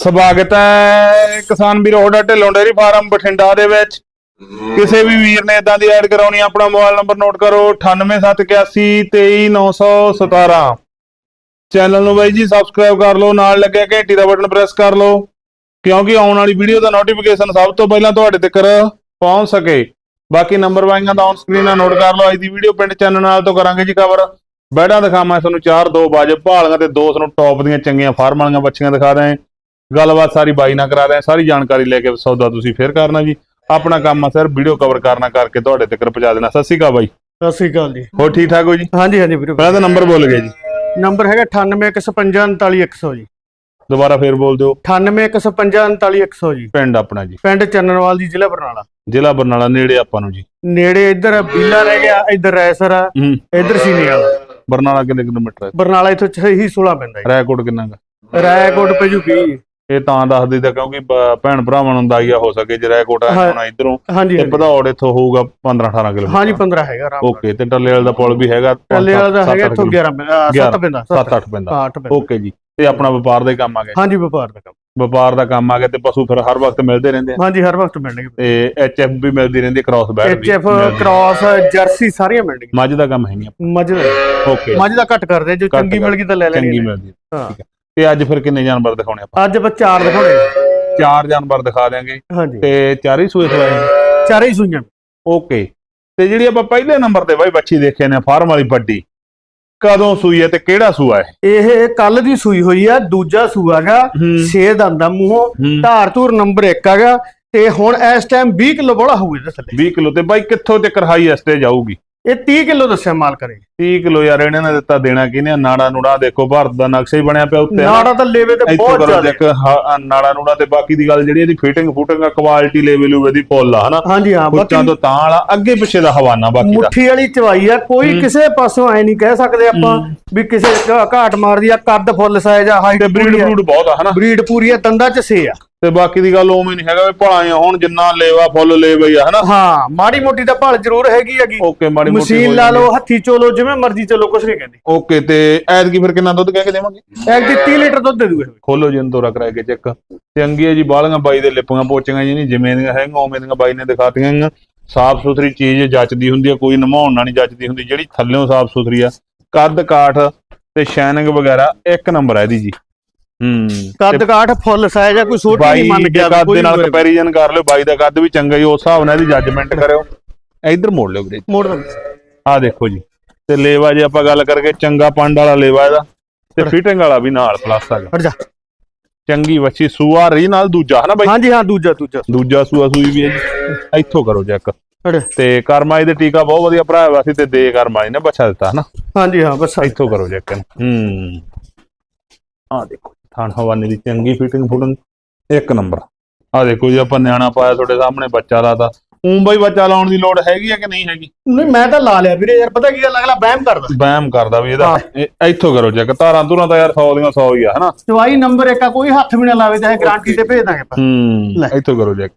ਸਵਾਗਤ ਹੈ ਕਿਸਾਨ ਵੀਰੋ ਤੁਹਾਡਾ ਢਿੱਲੋਂ ਡੇਰੀ ਫਾਰਮ ਬਠਿੰਡਾ ਦੇ ਵਿੱਚ। ਕਿਸੇ ਵੀ ਵੀਰ ਨੇ ਇਦਾਂ ਦੀ ਐਡ ਕਰਾਉਣੀ ਆਪਣਾ ਮੋਬਾਈਲ ਨੰਬਰ ਨੋਟ ਕਰੋ 9871823917 ਚੈਨਲ ਨੂੰ ਬਾਈ ਜੀ ਸਬਸਕ੍ਰਾਈਬ ਕਰ ਲਓ ਨਾਲ ਲੱਗਿਆ ਘੰਟੀ ਦਾ ਬਟਨ ਪ੍ਰੈਸ ਕਰ ਲਓ ਕਿਉਂਕਿ ਆਉਣ ਵਾਲੀ ਵੀਡੀਓ ਦਾ ਨੋਟੀਫਿਕੇਸ਼ਨ ਸਭ ਤੋਂ ਪਹਿਲਾਂ ਤੁਹਾਡੇ ਤੱਕ ਪਹੁੰਚ ਸਕੇ। ਬਾਕੀ ਨੰਬਰ ਵਾਈਆਂ ਦਾ ਔਨ ਸਕਰੀਨ ਨਾਲ ਨੋਟ ਕਰ ਲਓ ਅੱਜ ਦੀ ਵੀਡੀਓ ਪਿੰਡ ਚੈਨਲ ਨਾਲ ਤੋਂ ਕਰਾਂਗੇ ਜੀ ਕਵਰ ਬੈੜਾਂ ਦਿਖਾਵਾਂ ਤੁਹਾਨੂੰ 4 2 ਬਾਜੇ ਭਾਲੀਆਂ ਤੇ ਦੋ ਤੁਹਾਨੂੰ ਟੌਪ ਦੀਆਂ ਚੰਗੀਆਂ ਫਾਰਮ ਵਾਲੀਆਂ ਬੱਚੀਆਂ ਦਿਖਾ ਰਹੇ ਗੱਲਬਾਤ ਸਾਰੀ ਬਾਈ ਨਾਲ ਕਰਾ ਰਹੇ ਹਾਂ। ਸਾਰੀ ਜਾਣਕਾਰੀ ਲੈ ਕੇ ਸੌਦਾ ਤੁਸੀਂ ਫੇਰ ਕਰਨਾ ਜੀ। ਆਪਣਾ ਕੰਮ ਆ ਸਰ ਵੀਡੀਓ ਕਵਰ ਕਰਨਾ ਕਰਕੇ ਤੁਹਾਡੇ ਤੱਕ ਪਹੁੰਚਾ ਦੇਣਾ। ਸਤਿ ਸ਼੍ਰੀ ਅਕਾਲ ਬਾਈ। ਸਤਿ ਸ੍ਰੀ ਅਕਾਲ ਜੀ। ਹੋਰ ਠੀਕ ਠਾਕ ਹੋ ਜੀ? ਹਾਂਜੀ ਹਾਂਜੀ ਵੀਰੇ। ਪਹਿਲਾਂ ਤਾਂ ਨੰਬਰ ਬੋਲ ਗਏ ਜੀ। ਨੰਬਰ ਹੈਗਾ 9815494100 ਜੀ। ਦੁਬਾਰਾ ਫੇਰ ਬੋਲ ਦਿਓ। 9815494100 ਜੀ। ਪਿੰਡ ਆਪਣਾ ਜੀ। ਪਿੰਡ ਚੰਨਨਵਾਲ ਦੀ ਜ਼ਿਲ੍ਹਾ ਬਰਨਾਲਾ। ਜ਼ਿਲ੍ਹਾ ਬਰਨਾਲਾ ਨੇੜੇ ਆਪਾਂ ਨੂੰ ਜੀ। ਨੇੜੇ ਇੱਧਰ ਬੀਲਾ ਰਹਿ ਗਿਆ ਇੱਧਰ ਰੈਸਰ ਆ ਹੂੰ। ਇੱਧਰ ਸੀਨੇ ਵਾਲਾ। ਬਰਨਾਲਾ ਕਿੰਨੇ ਕਿਲੋਮੀਟਰ ਹੈ? ਬਰਨਾਲਾ ਇੱਥੋਂ ਹੀ 16 ਪੈਂਦਾ ਰੈਕੋਟ ਕਿੰਨਾ ਗਾ ਜੀ ਰਾਏਕੋਟ ਪੈ ਜੂ 20 ਇਹ ਤਾਂ ਦੱਸ ਦਿੱਤਾ ਕਿਉਂਕਿ ਬ- ਭੈਣ ਭਰਾਵਾਂ ਨੂੰ ਅੰਦਾਜ਼ਾ ਹੋ ਸਕੇ ਜੇ ਰੈਕੋਟ ਆ ਹਾਂ। ਹੋਣਾ ਇਧਰੋਂ ਹਾਂਜੀ ਤੇ ਹਾਂਜੀ। ਭਦੌੜ ਇੱਥੋਂ ਹੋਊਗਾ 15 18 ਕਿਲੋਮੀਟਰ ਹਾਂਜੀ 15 ਹੈਗਾ ਆਰਾਮ ਨਾਲ। ਓਕੇ ਤੇ ਟੱਲੇ ਵਾਲੇ ਦਾ ਪੁਲ ਵੀ ਹੈਗਾ ਟੱਲੇ ਵਾਲਾ ਦਾ ਹੈਗਾ ਇੱਥੋਂ 11 ਗਿਆਰਾਂ। 7 ਪੈਂਦਾ 7 8 ਪੈਂਦਾ ਹਾਂ 8 ਪੈਂਦਾ ਓਕੇ ਜੀ ਤੇ ਆਪਣਾ ਵਪਾਰ ਦਾ ਹੀ ਕੰਮ ਆ ਗਿਆ ਹਾਂਜੀ ਵਪਾਰ ਦਾ ਕੰਮ ਵਪਾਰ ਦਾ ਕੰਮ ਆ ਗਿਆ ਤੇ ਪਸ਼ੂ ਫਿਰ ਹਰ ਵਕਤ ਮਿਲਦੇ ਰਹਿੰਦੇ ਆ ਹਾਂਜੀ ਹਰ ਵਕਤ ਮਿਲਣਗੇ ਤੇ ਐਚਐਫ ਵੀ ਮਿਲਦੀ ਰਹਿੰਦੀ ਕ੍ਰਾਸ ਬੈਡ ਵੀ ਐਚਐਫ ਮਿਲਦੀ। ਕ੍ਰਾਸ ਜਰਸੀ ਸਾਰੀਆਂ ਮਿਲਣਗੀਆਂ ਮੱਝ ਦਾ ਕੰਮ ਹੈ ਨਹੀਂ ਮੱਝ ਦਾ ਓਕੇ ਮੱਝ ਦਾ ਘੱਟ ਕਰਦੇ ਜੋ ਚੰਗੀ ਮਿਲ ਗਈ ਤਾਂ ਲੈ ਲੈਣੀ ਚੰਗੀ ਹੈ। ਮਿਲਦੀ ਹੈ। ਹਾਂ ਠੀਕ ਹੈ ਤੇ ਅੱਜ ਫਿਰ ਕਿੰਨੇ ਜਾਨਵਰ ਦਿਖਾਉਣੇ ਆਪਾਂ? ਅੱਜ ਆਪਾਂ ਚਾਰ ਦਿਖਾਉਣੇ ਆ। ਚਾਰ ਜਾਨਵਰ ਦਿਖਾ ਦਿਆਂਗੇ। ਹਾਂਜੀ। ਤੇ ਚਾਰ ਹੀ ਸੂਏ ਸਵਾਏ ਚਾਰੇ ਹੀ ਸੂਈਆਂ। ਓਕੇ। ਤੇ ਜਿਹੜੀ ਆਪਾਂ ਪਹਿਲੇ ਨੰਬਰ ਤੇ ਬਾਈ ਬੱਚੀ ਦੇਖਿਆ ਨੇ ਫਾਰਮ ਵਾਲੀ ਵੱਡੀ। ਕਦੋਂ ਸੂਈ ਹੈ ਤੇ ਕਿਹੜਾ ਸੂਆ ਹੈ? ਇਹ ਕੱਲ ਦੀ ਸੂਈ ਹੋਈ ਆ ਦੂਜਾ ਸੂਆ ਗਾ ਹੂੰ। ਛੇ ਦੰਦਾਂ ਮੂੰਹੋਂ ਹੂੰ। ਧਾਰ ਧੂਰ ਨੰਬਰ 1 ਹੈਗਾ ਤੇ ਹੁਣ ਇਸ ਟਾਈਮ 20 ਕਿਲੋ ਬੋਲਾ ਹੋਊ ਇਹਦੇ ਥੱਲੇ। 20 ਕਿਲੋ ਤੇ ਬਾਈ ਕਿੱਥੋਂ ਤੱਕ ਹਾਈ ਐਸਟੇ ਜਾਊਗੀ? ਇਹ 30 ਕਿਲੋ ਦੱਸਿਆ ਮਾਲ ਕਰੇ 30 ਕਿਲੋ ਯਾਰ ਇਹਨਾਂ ਨੇ ਦਿੱਤਾ ਦੇਣਾ ਕਿਹਨੇ? ਨਾੜਾ ਨੂੜਾ ਦੇਖੋ ਭਾਰਤ ਦਾ ਨਕਸ਼ਾ ਹੀ ਬਣਿਆ ਪਿਆ ਉੱਤੇ। ਨਾੜਾ ਤਾਂ ਲੇਵੇ ਤੇ ਬਹੁਤ ਜ਼ਿਆਦਾ। ਨਾੜਾ ਨੂੜਾ ਤੇ ਬਾਕੀ ਦੀ ਗੱਲ ਜਿਹੜੀ ਇਹਦੀ ਫਿਟਿੰਗ ਫੁਟਿੰਗ ਕੁਆਲਿਟੀ ਲੈਵਲ ਉਹਦੀ ਫੁੱਲ ਆ ਹਨਾ? ਹਾਂਜੀ ਹਾਂ ਬਾਕੀ ਤੋਂ ਤਾਂ ਵਾਲਾ ਅੱਗੇ ਪਿੱਛੇ ਦਾ ਹਵਾਨਾ ਬਾਕੀ ਦਾ। ਮੁੱਠੀ ਵਾਲੀ ਚਵਾਈ ਆ ਕੋਈ ਕਿਸੇ ਪਾਸੋਂ ਐ ਨਹੀਂ ਕਹਿ ਸਕਦੇ ਆਪਾਂ ਵੀ ਕਿਸੇ ਘਾਟ ਮਾਰਦੀ ਆ ਕੱਦ ਫੁੱਲ ਸਾਈਜ਼ ਆ ਹਾਈਟ ਬਰੀਡ ਬਰੂਡ ਬਹੁਤ ਆ ਹਨਾ? ਬਰੀਡ ਪੂਰੀ ਆ ਦੰਦਾਂ ਚ ਸੇ ਆ। ਤੇ ਬਾਕੀ ਦੀ ਗੱਲ ਉਵੇਂ ਨਹੀਂ ਹੈਗਾ ਵੀ ਭਲਾਏ ਹੁਣ ਜਿੰਨਾ ਲੇਵਾ ਫੁੱਲ ਲੇਵਾ ਹੀ ਆ ਹਨਾ? ਹਾਂ ਮਾੜੀ ਮੋਟੀ ਤਾਂ ਭਲ ਜ਼ਰੂਰ ਹੈਗੀ ਹੈਗੀ। ਓਕੇ ਮਾੜੀ ਮੋਟੀ ਮਸ਼ੀਨ ਲਾ ਲਓ ਹੱਥੀ ਚੋਲੋ ਜਿਵੇਂ ਮਰਜ਼ੀ ਚਲੋ ਕੁਛ ਨਹੀਂ ਕਹਿੰਦੀ। ਓਕੇ ਤੇ ਐਤਕੀ ਫਿਰ ਕਿੰਨਾ ਦੁੱਧ ਕਹਿ ਕੇ ਦੇਵਾਂਗੇ? ਦੀ 30 ਲੀਟਰ ਦੁੱਧ ਦੇ ਦੂਗੇ ਖੋਲੋ ਜੀ ਇਹਨੂੰ ਤੋਰਾ ਕਰਾ ਕੇ ਚੈੱਕ। ਚੰਗੀ ਹੈ ਜੀ ਬਾਲੀਆਂ ਬਾਈ ਦੇ ਲਿਪਾਂ ਪੋਚੀਆਂ ਜੀ ਨਹੀਂ ਜਿਵੇਂ ਦੀਆਂ ਹੈਗੀਆਂ ਉਵੇਂ ਦੀਆਂ ਬਾਈ ਨੇ ਦਿਖਾਤੀਆਂ ਗੀਆਂ ਸਾਫ਼ ਸੁਥਰੀ ਚੀਜ਼ ਜੱਚਦੀ ਹੁੰਦੀ ਹੈ ਕੋਈ ਨਮਾਉਣ ਨਾਲ ਨਹੀਂ ਜੱਚਦੀ ਹੁੰਦੀ ਜਿਹੜੀ ਥੱਲਿਓਂ ਸਾਫ਼ ਸੁਥਰੀ ਆ। ਕੱਦ ਕਾਠ ਤੇ ਸ਼ਾਈਨਿੰਗ ਵਗੈਰਾ ਇੱਕ ਨੰਬਰ ਹੈ ਇਹਦੀ ਜੀ। ਹੂੰ। ਕੱਦ ਕਾਠ ਫੁੱਲ ਸਾਈਜ਼ ਆ ਕੋਈ ਛੋਟੀ ਨਹੀਂ ਮੰਨ ਗਿਆ ਕੱਦ ਦੇ ਨਾਲ ਕੰਪੈਰੀਜ਼ਨ ਕਰ ਲਿਓ ਬਾਈ ਦਾ ਕੱਦ ਵੀ ਚੰਗਾ ਹੀ ਉਸ ਹਿਸਾਬ ਨਾਲ ਇਹਦੀ ਜੱਜਮੈਂਟ ਕਰਿਓ। ਇੱਧਰ ਮੋੜ ਲਿਓ ਵੀਰੇ। ਮੋੜ ਦੋ ਆਹ ਦੇਖੋ ਜੀ ਤੇ ਲੇਵਾ ਜੇ ਆਪਾਂ ਗੱਲ ਕਰਕੇ ਚੰਗਾ ਪੰਡ ਵਾਲਾ ਲੇਵਾ ਇਹਦਾ ਤੇ ਫਿਟਿੰਗ ਵਾਲਾ ਵੀ ਨਾਲ ਪਲੱਸ ਹੈਗਾ ਹਟ ਜਾ। ਚੰਗੀ ਵੱਛੀ ਸੂਆ ਰਹੀ ਨਾਲ ਦੂਜਾ ਹਨਾ ਬਾਈ? ਹਾਂਜੀ ਹਾਂ ਦੂਜਾ ਦੂਜਾ। ਦੂਜਾ ਸੂਆ ਸੂਈ ਵੀ ਹੈ ਜੀ। ਇੱਥੋਂ ਕਰੋ ਚੈੱਕ ਹਟ ਤੇ ਕਰਮਾਈ ਦੇ ਟੀਕਾ ਬਹੁਤ ਵਧੀਆ ਭਰਾਇਆ ਵਾ ਸੀ ਤੇ ਦੇ ਕਰਮਾਈ ਨੇ ਬੱਚਾ ਦਿੱਤਾ ਹਨਾ? ਹਾਂਜੀ ਹਾਂ ਬਸ ਇੱਥੋਂ ਕਰੋ ਚੈੱਕ ਹੂੰ। ਦੇਖੋ। ਥਾਣ ਹਵਾਨੇ ਦੀ ਚੰਗੀ ਫਿਟਿੰਗ ਫੁਟਿੰਗ ਇੱਕ ਨੰਬਰ। ਆਹ ਦੇਖੋ ਜੀ ਆਪਾਂ ਨਿਆਣਾ ਪਾਇਆ ਤੁਹਾਡੇ ਸਾਹਮਣੇ ਬੱਚਾ ਲਾਤਾ। ਉਂ ਬਈ ਬੱਚਾ ਲਾਉਣ ਦੀ ਲੋੜ ਹੈਗੀ ਆ ਕਿ ਨਹੀਂ ਹੈਗੀ? ਨਹੀਂ ਮੈਂ ਤਾਂ ਲਾ ਲਿਆ ਵੀਰੇ ਯਾਰ ਪਤਾ ਕੀ ਗੱਲ ਅਗਲਾ ਵਹਿਮ ਕਰਦਾ। ਵਹਿਮ ਕਰਦਾ ਵੀ ਇਹਦਾ। ਇਹ- ਇੱਥੋਂ ਕਰੋ ਚੈੱਕ ਧਾਰਾਂ ਧੁਰਾਂ ਤਾਂ ਯਾਰ 100 ਦੀਆਂ 100 ਹੀ ਆ ਹਨਾ? ਚਵਾਈ ਨੰਬਰ 1 ਆ ਕੋਈ ਹੱਥ ਵੀ ਨਾ ਲਾਵੇ ਚਾਹੇ ਗਾਰੰਟੀ ਤੇ ਭੇਜ ਦਾਂਗੇ ਆਪਾਂ। ਹੂੰ ਲੈ। ਇੱਥੋਂ ਕਰੋ ਚੈੱਕ।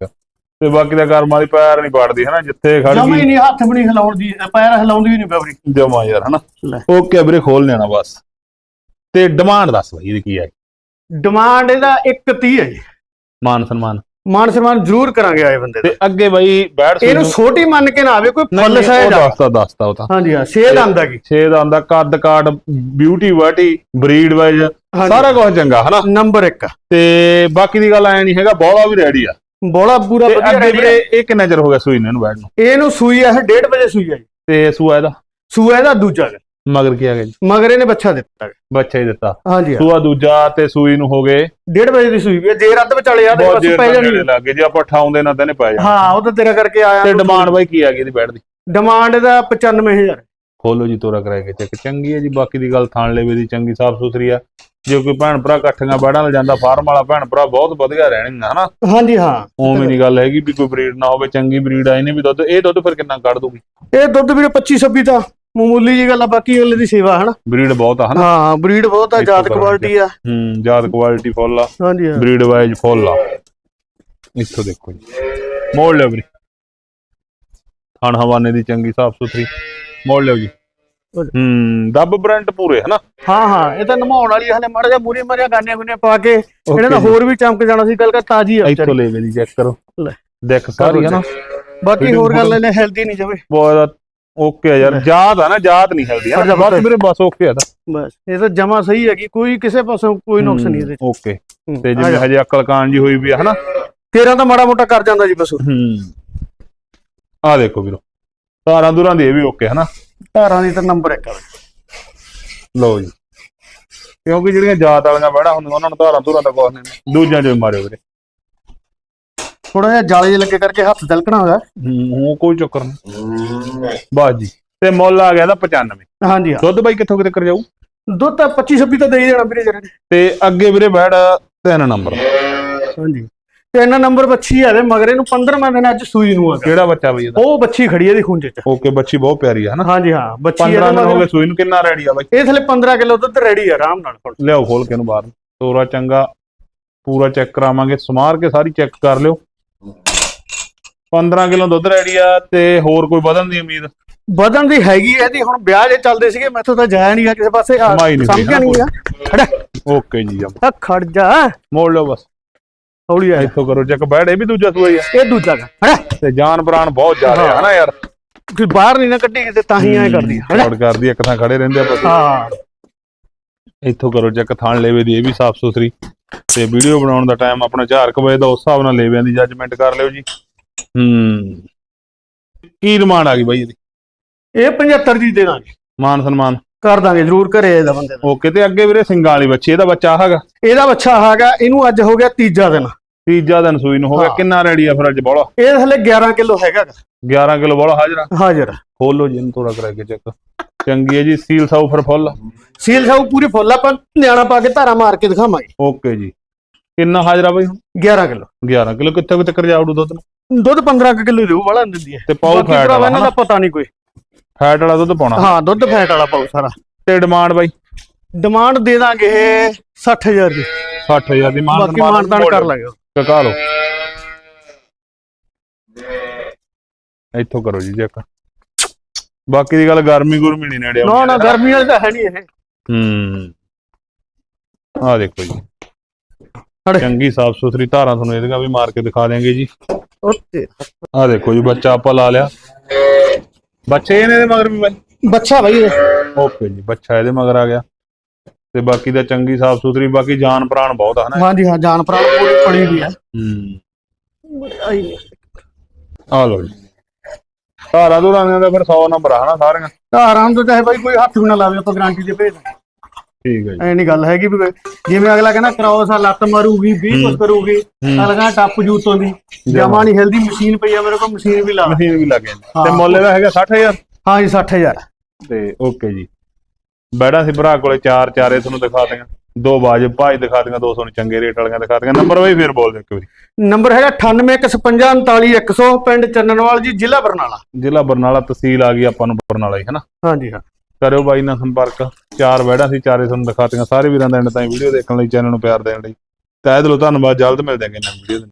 ਤੇ ਬਾਕੀ ਦਾ ਕਰਮ ਵਾਲੀ ਪੈਰ ਨਹੀਂ ਪੜਦੀ ਹਨਾ? ਜਿੱਥੇ ਖੜ ਜਮਾ ਹੀ ਗਈ। ਨਹੀਂ ਹੱਥ ਵੀ ਨਹੀਂ ਹਿਲਾਉਣ ਦੀ ਪੈਰ ਹਿਲਾਉਂਦੀ ਵੀ ਨਹੀਂ ਬਬਰੀ ਜਮਾ ਯਾਰ ਹਨਾ? ਲੈ। ਓਕੇ ਵੀਰੇ ਖੋਲ ਲੈਣਾ ਬਸ। ਤੇ ਡਿਮਾਂਡ ਦੱਸ ਬਈ ਇਹਦੀ ਕੀ ਹੈ? ਡਿਮਾਂਡ ਇਹਦਾ 130 ਹੈ ਜੀ। ਮਾਨ ਸਨਮਾਨ। ਮਾਨ ਸਨਮਾਨ ਜ਼ਰੂਰ ਕਰਾਂਗੇ ਆਏ ਬੰਦੇ ਦਾ ਤੇ। ਅੱਗੇ ਬਈ ਬੈਠ ਇਹਨੂੰ ਛੋਟੀ ਮੰਨ ਕੇ ਨਾ ਆਵੇ ਕੋਈ ਫੁੱਲ ਸਾਈਜ਼ ਆ ਦੱਸਦਾ ਦੱਸਦਾ ਉਹ ਤਾਂ। ਹਾਂਜੀ ਹਾਂ ਛੇ ਦੰਦ ਆ ਗਈ 6 ਦਾ ਆਂਦਾ ਕੱਦ ਕਾਟ ਬਿਊਟੀ ਵਾਟੀ ਬਰੀਡ ਵਾਈਜ਼ ਸਾਰਾ ਕੁਝ ਚੰਗਾ ਹਨਾ? ਨੰਬਰ 1 ਤੇ ਬਾਕੀ ਦੀ ਗੱਲ ਐ ਨਹੀਂ ਹੈਗਾ ਬੋਲਾ ਵੀ ਰੈਡੀ ਆ। ਬੋਲਾ ਪੂਰਾ ਵਧੀਆ ready ਵੀਰੇ ਆ। ਇਹ ਕਿੰਨਾ ਚਿਰ ਹੋ ਗਿਆ ਸੂਈ ਨੂੰ ਇਹਨੂੰ ਬੈਠ ਨੂੰ। ਇਹਨੂੰ ਸੂਈ ਆ 1:30 ਵਜੇ ਸੂਈ ਆ ਜੀ। ਤੇ ਸੂਆ ਇਹਦਾ? ਸੂਆ ਇਹਦਾ ਦੂਜਾ। ਮਗਰ ਕੀ ਆ ਗਿਆ ਜੀ? ਮਗਰ ਇਹਨੇ ਬੱਚਾ ਦਿੱਤਾ। ਬੱਚਾ ਹੀ ਦਿੱਤਾ। ਹਾਂਜੀ ਸੂਆ ਦੂਜਾ ਤੇ ਸੂਈ ਨੂੰ ਹੋ ਗਏ। 1:30 ਵਜੇ ਦੀ ਸੂਈ ਵੀ। ਜੇ ਰੱਦ ਵਿਚਾਲੇ ਆ ਤੇ ਬਸ ਪੈ ਜਾਣੀ ਲੱਗ ਜੇ ਆਪਾਂ ਠਾਉਂਦੇ ਨਾ ਤਾਂ ਇਹਨੇ ਪੈ ਜਾਣਾ ਹਾਂ ਉਹ ਤਾਂ ਤੇਰਾ ਕਰਕੇ ਆਇਆ। ਤੇ ਡਿਮਾਂਡ ਬਾਈ ਕੀ ਆ ਗਈ ਇਹਦੀ ਬੈਠ ਦੀ? ਡਿਮਾਂਡ ਦਾ 95000 ਖੋਲੋ ਜੀ ਤੋਰਾ ਕਰਾਏ ਕੇ ਚੈੱਕ। ਚੰਗੀ ਹੈ ਜੀ ਬਾਕੀ ਦੀ ਗੱਲ ਥਾਣ ਲੈਵੇ ਦੀ ਚੰਗੀ ਸਾਫ਼ ਸੁਥਰੀ ਆ। ਜੇ ਕੋਈ ਭੈਣ ਭਰਾ ਇਕੱਠੀਆਂ ਬਾੜਾਂ ਨਾਲ ਜਾਂਦਾ ਫਾਰਮ ਵਾਲਾ ਭੈਣ ਭਰਾ ਬਹੁਤ ਵਧੀਆ ਰਹਿਣਗੇ ਹਨਾ? ਹਾਂਜੀ ਹਾਂ। ਉਵੇਂ ਨਹੀਂ ਗੱਲ ਹੈਗੀ ਵੀ ਕੋਈ ਬਰੀਡ ਨਾ ਹੋਵੇ ਚੰਗੀ ਬਰੀਡ ਆ ਇਹਨੇ ਵੀ ਦੁੱਧ ਇਹ ਦੁੱਧ ਫਿਰ ਕਿੰਨਾ ਕੱਢ ਦੂਗੀ? ਇਹ ਦੁੱਧ ਵੀਰੇ 25 26 ਤਾਂ। ਮਾਮੂਲੀ ਜੀ ਗੱਲ ਆ ਬਾਕੀ ਅਗਲੇ ਦੀ ਸੇਵਾ ਹਨਾ? ਬਰੀਡ ਬਹੁਤ ਆ ਹਨਾ? ਹਾਂ ਬਰੀਡ ਬਹੁਤ ਆ ਜਾਤ ਕੁਆਲਿਟੀ ਆ। ਹੂੰ ਜਾਤ ਕੁਆਲਿਟੀ ਫੁੱਲ ਆ। ਹਾਂਜੀ ਹਾਂ। ਬਰੀਡ ਵਾਈਜ਼ ਫੁੱਲ ਆ। ਇੱਥੋਂ ਦੇਖੋ ਜੀ। ਮੋੜ ਲਿਓ ਵੀਰੇ। ਥਣ ਹਵਾਨੇ ਦੀ ਚੰਗੀ ਸਾਫ਼ ਸੁਥਰੀ। ਮੋੜ ਲਿਓ ਜੀ। ਹੂੰ ਦੱਬ ਬ੍ਰਾਂਡ ਪੂਰੇ ਹਨਾ? ਹਾਂ ਹਾਂ ਇਹ ਤਾਂ ਨਮਾਉਣ ਵਾਲੀ ਹਲੇ ਮਾੜਾ ਜਿਹਾ ਮੂਰੇ ਮਰਿਆ ਗਾਨੇ ਗੁਨੇ ਪਾ ਕੇ ਇਹਨੇ ਜੀ। ਹੋਰ ਵੀ ਚਮਕ ਜਾਣਾ ਸੀ ਗੱਲ ਕਰ ਤਾਜੀ ਆ ਇੱਥੋਂ। ਲੈ ਮੇਰੀ ਚੈੱਕ ਕਰੋ। ਲੈ। ਦੇਖ ਸਾਰੀ ਹਨਾ? ਬਾਕੀ ਹੋਰ ਗੱਲ ਇਹਨੇ ਹੈਲਦੀ ਨਹੀਂ ਜਵੇ। ਬਹੁਤ ਓਕੇ ਆ ਯਾਰ ਜਾਤ ਆ ਨਾ ਜਾਤ ਨਹੀਂ ਹਲਦੀ ਆ ਬਸ ਪੁੱਤ। ਵੀਰੇ ਬਸ ਓਕੇ ਆ ਤਾਂ। ਬਸ। ਇਹ ਤਾਂ ਜਮਾ ਸਹੀ ਹੈਗੀ ਕੋਈ ਕਿਸੇ ਪਾਸੋਂ ਕੋਈ ਨੁਕਸ ਨਹੀਂ ਇਹਦੇ ਚ। ਓਕੇ ਹੂੰ, ਤੇ ਜਿਵੇਂ ਜਾ। ਹਜੇ ਅਕਲ ਕਾਨ ਜੀ ਹੋਈ ਵੀ ਆ ਹਨਾ? ਤੇਰਾ ਤਾਂ ਮਾੜਾ ਮੋਟਾ ਕਰ ਜਾਂਦਾ ਜੀ ਪਸ਼ੂ ਹੂੰ। ਆ ਦੇਖੋ ਵੀਰੋ ਤਾਰਾਂ ਦੂਰਾਂ ਦੀ ਇਹ ਵੀ ਓਕੇ ਹਨਾ? ਧਾਰਾਂ ਦੀ ਤਾਂ ਨੰਬਰ ਇੱਕ ਆ। ਲਓ ਜੀ। ਕਿਉਂਕਿ ਜਿਹੜੀਆਂ ਜਾਤ ਵਾਲੀਆਂ ਬੜਾ ਹੁੰਦੀਆਂ ਉਹਨਾਂ ਨੂੰ ਧਾਰਾਂ ਧੂਰਾਂ ਦਾ ਕੁਛ ਨਹੀਂ। ਦੂਜਿਆਂ ਚ ਮਾਰਿਓ ਵੀਰੇ। ਥੋੜਾ ਜਿਹਾ ਜਾਲੇ ਜਿਹੇ ਲੱਗੇ ਕਰਕੇ ਹੱਥ ਤਿਲਕਣਾ ਹੋਇਆ ਹੂੰ ਕੋਈ ਚੱਕਰ ਨਹੀਂ ਬਸ ਜੀ ਤੇ ਮੁੱਲ ਆ ਗਿਆ ਦਾ 95 ਹਾਂਜੀ ਹਾਂ। ਦੁੱਧ ਬਾਈ ਕਿੱਥੋਂ ਕਿਤੇ ਕਰ ਜਾਊ? ਦੁੱਧ ਤਾਂ 25 26 ਤਾਂ ਦੇ ਹੀ ਦੇਣਾ ਵੀਰੇ ਜਰਾ। ਤੇ ਅੱਗੇ ਵੀਰੇ ਬੈੜ ਤਿੰਨ ਨੰਬਰ। ਹਾਂਜੀ। ਤੇ ਇਹਨਾਂ ਨੰਬਰ ਬੱਚੀ ਆ ਦੇ ਮਗਰ ਇਹਨੂੰ 15ਵਾਂ ਦਿਨ ਅੱਜ ਸੂਈ ਨੂੰ ਆ ਕਿਹੜਾ ਬੱਚਾ ਬਈ ਇਹਦਾ? ਉਹ ਬੱਚੀ ਖੜੀ ਹੈ ਦੀ ਖੁੰਝੇ ਚ। ਓਕੇ ਬੱਚੀ ਬਹੁਤ ਪਿਆਰੀ ਆ ਹਨਾ? ਹਾਂਜੀ ਹਾਂ ਬੱਚੀ 15 ਇਹਦੇ ਦਿਨ ਹੋ ਮਗਰ। ਗਏ ਸੂਈ ਨੂੰ ਕਿੰਨਾ ਰੈਡੀ ਆ ਬਾਈ? ਇਹ ਥਲੇ 15 ਕਿਲੋ ਦੁੱਧ ਰੈਡੀ ਆ ਆਰਾਮ ਨਾਲ ਲਿਆਓ ਖੋਲ ਕੇ ਇਹਨੂੰ ਬਾਹਰ। ਤੋਰਾ ਚੰਗਾ ਪੂਰਾ ਚੈੱਕ ਕਰਾਵਾਂਗੇ। ਸਮਾਰ ਕੇ ਸਾਰੀ ਚੈੱਕ ਕਰ ਲਿਓ। 15 ਕਿਲੋ ਦੁੱਧ ਰੈਡੀ ਆ ਤੇ ਹੋਰ ਕੋਈ ਵਧਣ ਦੀ ਉਮੀਦ? ਵਧਣ ਦੀ ਹੈਗੀ ਹੈ ਇਹਦੀ ਹੁਣ ਵਿਆਹ ਜੇ ਚੱਲਦੇ ਸੀਗੇ ਮੈਥੋਂ ਤਾਂ ਜਾਇਆ ਨਹੀਂ ਗਿਆ ਕਿਸੇ ਪਾਸੇ ਕਮਾਈ ਨਹੀਂ ਸਮਝਿਆ ਨਾ ਨਹੀਂ ਗਿਆ ਖੜਾ। ਓਕੇ ਜੀ ਆ ਖੜ ਜਾ। ਮੋੜ ਲਿਓ ਬਸ। ਹੌਲੀ ਆ। ਇੱਥੋਂ ਕਰੋ ਚੈੱਕ ਬੈੜ ਇਹ ਵੀ ਦੂਜਾ ਸੂਆ ਹੀ ਆ। ਇਹ ਦੂਜਾ ਖੜਾ। ਤੇ ਜਾਨ ਪ੍ਰਾਣ ਬਹੁਤ ਜ਼ਿਆਦਾ ਆ ਹਨਾ ਯਾਰ? ਕਿ ਬਾਹਰ ਨਹੀਂ ਨਾ ਕੱਢੀ ਤੇ ਤਾਂ ਹੀ ਐ ਕਰਦੀ ਆ, ਖੜਾ। ਚੌੜ ਕਰਦੀ ਇੱਕ ਥਾਂ ਖੜੇ ਰਹਿੰਦੇ ਆ ਪਸ਼ੂ ਹਾਂ। ਇੱਥੋਂ ਕਰੋ ਚੈੱਕ ਥਾਣ ਲੇਵੇ ਦੀ ਇਹ ਵੀ ਸਾਫ਼ ਸੁਥਰੀ। ਤੇ ਵੀਡੀਓ ਬਣਾਉਣ ਦਾ ਟਾਈਮ ਆਪਣਾ 4 ਵਜੇ ਦਾ ਉਸ ਹਿਸਾਬ ਨਾਲ ਲੇਵਿਆਂ ਦੀ ਜੱਜਮੈਂਟ ਕਰ ਲਿਓ ਜੀ। ਹੂੰ। ਕੀ ਡਿਮਾਂਡ ਆ ਗਈ ਬਾਈ ਇਹਦੀ? ਇਹ 75 ਦੀ ਦੇ ਦਾਂਗੇ ਮਾਨ ਸਨਮਾਨ। ਕਰ ਦਾਂਗੇ ਜ਼ਰੂਰ ਘਰੇ ਇਹਦਾ ਬੰਦੇ ਦਾ। ਓਕੇ ਤੇ ਅੱਗੇ ਵੀਰੇ ਸਿੰਗਾਂ ਵਾਲੀ ਬੱਚੀ ਇਹਦਾ ਬੱਚਾ ਹੈਗਾ? ਇਹਦਾ ਬੱਚਾ ਹੈਗਾ ਇਹਨੂੰ ਅੱਜ ਹੋ ਗਿਆ ਤੀਜਾ ਦਿਨ। ਤੀਜਾ ਦਿਨ ਸੂਈ ਨੂੰ ਹੋ ਗਿਆ ਹਾਂ। ਕਿੰਨਾ ਰੈਡੀ ਆ ਫਿਰ ਅੱਜ ਬੋਲਾ? ਇਹ ਹਲੇ 11 ਕਿਲੋ ਹੈਗਾ। ਗਾ, 11 ਕਿਲੋ ਬੋਲਾ ਹਾਜ਼ਰਾ ਹਾਜ਼ਰ। ਖੋਲੋ ਜੀ ਇਹਨੂੰ ਥੋੜਾ ਕਰਾ ਕੇ ਚੈੱਕ। ਚੰਗੀ ਹੈ ਜੀ ਸੀਲ ਸਾਊ ਫਿਰ ਫੁੱਲ। ਸੀਲ ਸਾਊ ਪੂਰੀ ਫੁੱਲ ਆਪਾਂ ਨਿਆਣਾ ਪਾ ਕੇ ਧਾਰਾ ਮਾਰ ਕੇ ਦਿਖਾਵਾਂਗੇ। ਓਕੇ ਜੀ। ਕਿੰਨਾ ਹਾਜ਼ਰਾ ਬਾਈ ਹੁਣ? 11 ਕਿਲੋ। 11 ਕਿਲੋ ਕਿੱਥੇ ਕਿੱਥੇ ਕਰ ਜਾਊ ਦੁੱਧ ਨੂੰ ਦੁੱਧ 15 ਕੁ ਕਿਲੋ ਦੇਊ ਵਾਲਾ ਦਿੰਦੀ ਹੈ। ਤੇ ਪਾਉ ਬਾਕੀ ਫੈਟ ਭਰਾਵਾ ਵਾਲਾ ਇਹਨਾਂ ਦਾ? ਪਤਾ ਨਹੀਂ ਕੋਈ। ਫੈਟ ਵਾਲਾ ਦੁੱਧ ਪਾਉਣਾ। ਹਾਂ ਦੁੱਧ ਫੈਟ ਵਾਲਾ ਪਾਉ ਸਾਰਾ। ਤੇ ਡਿਮਾਂਡ ਬਾਈ? ਡਿਮਾਂਡ ਦੇ ਦਾਂਗੇ ਇਹ 60000 ਦੀ। 60000 ਦੀ ਮਾਨ ਬਾਕੀ ਮਾਨਤਾਨ ਕਰ ਲਾਂਗੇ ਕਕਾ ਲਓ। ਇੱਥੋਂ ਕਰੋ ਜੀ ਚੈੱਕ ਬਾਕੀ ਦੀ ਗੱਲ ਗਰਮੀ ਗੁਰਮੀ ਨਹੀਂ ਨੇੜੇ ਨਾ ਨਾ ਗਰਮੀ ਵਾਲੀ ਤਾਂ ਹੈ ਨਹੀਂ ਇਹ। ਹੂੰ। ਆ ਦੇਖੋ ਜੀ। ਚੰਗੀ ਸਾਫ਼ ਸੁਥਰੀ ਧਾਰਾਂ ਤੁਹਾਨੂੰ ਇਹਦੀਆਂ ਵੀ ਮਾਰ ਕੇ ਦਿਖਾ ਦੇਾਂਗੇ ਜੀ। ਓਕੇ ਆ ਦੇਖੋ ਜੀ ਬੱਚਾ ਆਪਾਂ ਲਾ ਲਿਆ। ਬੱਚੇ ਇਹਨੇ ਦੇ ਮਗਰ ਵੀ ਬਾਈ? ਬੱਚਾ ਭਾਈ ਇਹ। ਓਕੇ ਜੀ ਬੱਚਾ ਇਹਦੇ ਮਗਰ ਆ ਗਿਆ। ਤੇ ਬਾਕੀ ਦਾ ਚੰਗੀ ਸਾਫ਼ ਸੁਥਰੀ ਬਾਕੀ ਜਾਨ ਪ੍ਰਾਣ ਬਹੁਤ ਆ ਹਨਾ? ਹਾਂਜੀ ਹਾਂ ਜਾਨ ਪ੍ਰਾਣ ਪੂਰੀ ਪੜੀ ਵੀ ਹੈ ਹੂੰ। ਆ ਲਓ ਜੀ। ਧਾਰਾਂ ਧੁਰਾਂ ਤਾਂ ਫਿਰ 100 ਨੰਬਰ ਆ ਹਨਾ ਸਾਰੀਆਂ? ਆਰਾਮ ਤੋਂ ਚਾਹੇ ਭਾਈ ਕੋਈ ਹੱਥ ਵੀ ਨਾ ਲਾਵੇ ਆਪਾਂ ਗਾਰੰਟੀ ਦੇ ਭੇਜ ਦਾਂਗੇ। ਠੀਕ ਹੈ ਐ ਨਹੀਂ ਗੱਲ ਹੈਗੀ ਵੀ ਜਿਵੇਂ ਅਗਲਾ ਕਹਿੰਦਾ ਕਰਾਉਸ ਆ ਲੱਤ ਮਾਰੂਗੀ 20 ਕੁਝ ਕਰੂਗੀ ਅਗਲਾ ਟੱਪ ਜੂਤੋਂ ਦੀ। ਜਮਾ। ਨਹੀਂ ਹਿਲਦੀ ਮਸ਼ੀਨ ਪਈ ਆ ਮੇਰੇ ਕੋਲ ਮਸ਼ੀਨ ਵੀ ਲਾ। ਮਸ਼ੀਨ ਵੀ ਲੱਗ ਤੇ। ਮੁੱਲ ਇਹਦਾ ਹੈਗਾ 60000 ਹਾਂ ਜੀ 60000 ਤੇ ਓਕੇ ਜੀ। ਬੈੜਾ ਸੀ ਭਰਾ ਕੋਲੇ ਚਾਰ ਚਾਰੇ ਤੁਹਾਨੂੰ ਦਿਖਾ ਦਿਆਂ। ਦੋ ਬਾਜ ਭਾਜ ਦਿਖਾ ਦਿਆਂ ਦੋ ਤੁਹਾਨੂੰ ਚੰਗੇ ਰੇਟ ਵਾਲੀਆਂ ਦਿਖਾ ਦਿਆਂ। ਨੰਬਰ ਬਈ ਫੇਰ ਬੋਲ ਦਿਓ ਇੱਕ ਵਾਰੀ। ਨੰਬਰ ਹੈਗਾ 9815494100 ਪਿੰਡ ਚੰਨਨਵਾਲ ਜੀ ਜ਼ਿਲ੍ਹਾ ਬਰਨਾਲਾ। ਜ਼ਿਲ੍ਹਾ ਬਰਨਾਲਾ ਤਹਿਸੀਲ ਆ ਗਈ ਆਪਾਂ ਨੂੰ ਬਰਨਾਲਾ ਹੀ ਹਨਾ ਹਾਂਜੀ ਹਾਂ। ਕਰਿਓ ਬਾਈ ਨਾਲ ਸੰਪਰਕ। ਚਾਰ ਬੈੜਾ ਸੀ, ਚਾਰੇ ਤੁਹਾਨੂੰ ਦਿਖਾਤੀਆਂ। ਸਾਰੇ ਵੀਰਾਂ ਦਾ ਐਂਡ ਤਾਈਂ ਵੀਡੀਓ ਦੇਖਣ ਲਈ, ਚੈਨਲ ਨੂੰ ਪਿਆਰ ਦੇਣ ਲਈ। ਤਹਿ ਦਿਲੋਂ ਧੰਨਵਾਦ, ਜਲਦ ਮਿਲਦੇ ਹਾਂ ਨਵੀਂ ਵੀਡੀਓ ਦੇ